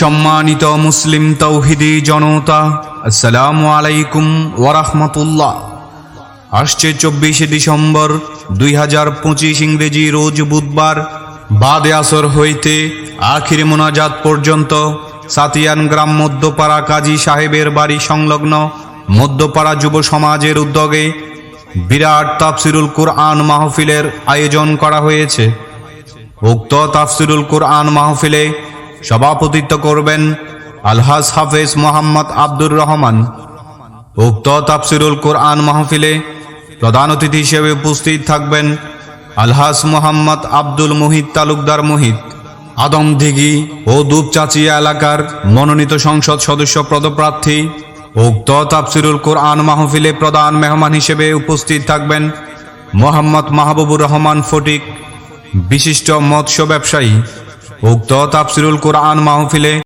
সম্মানিত মুসলিম তৌহিদি জনতা, আসসালামু আলাইকুম ওরহমতুল্লাহ আসছে চব্বিশে ডিসেম্বর দুই হাজার পঁচিশ ইংরেজি রোজ বুধবার, বাদে আসর হইতে আখির মোনাজাত পর্যন্ত সাতিয়ান গ্রাম মধ্যপাড়া কাজী সাহেবের বাড়ি সংলগ্ন মধ্যপাড়া যুব সমাজের উদ্যোগে বিরাট তাফসিরুল কুরআন মাহফিলের আয়োজন করা হয়েছে। উক্ত তাফসিরুল কুরআন মাহফিলে সভাপতিত্ব করবেন আলহাজ হাফেজ মোহাম্মদ আব্দুর রহমান। উক্ত তাফসিরুল কোরআন মাহফিলে প্রধান অতিথি হিসেবে উপস্থিত থাকবেন আলহাজ মোহাম্মদ আব্দুল মুহিত তালুকদার মুহিত, আদমদিঘি ও দুপচাচিয়া এলাকার মনোনীত সংসদ সদস্য পদপ্রার্থী। উক্ত তাফসিরুল কোরআন মাহফিলে প্রধান মেহমান হিসেবে উপস্থিত থাকবেন মোহাম্মদ মাহবুবুর রহমান ফটিক, বিশিষ্ট মৎস্য ব্যবসায়ী। উক্ত তাফসিরুল কোরআন মাহফিলে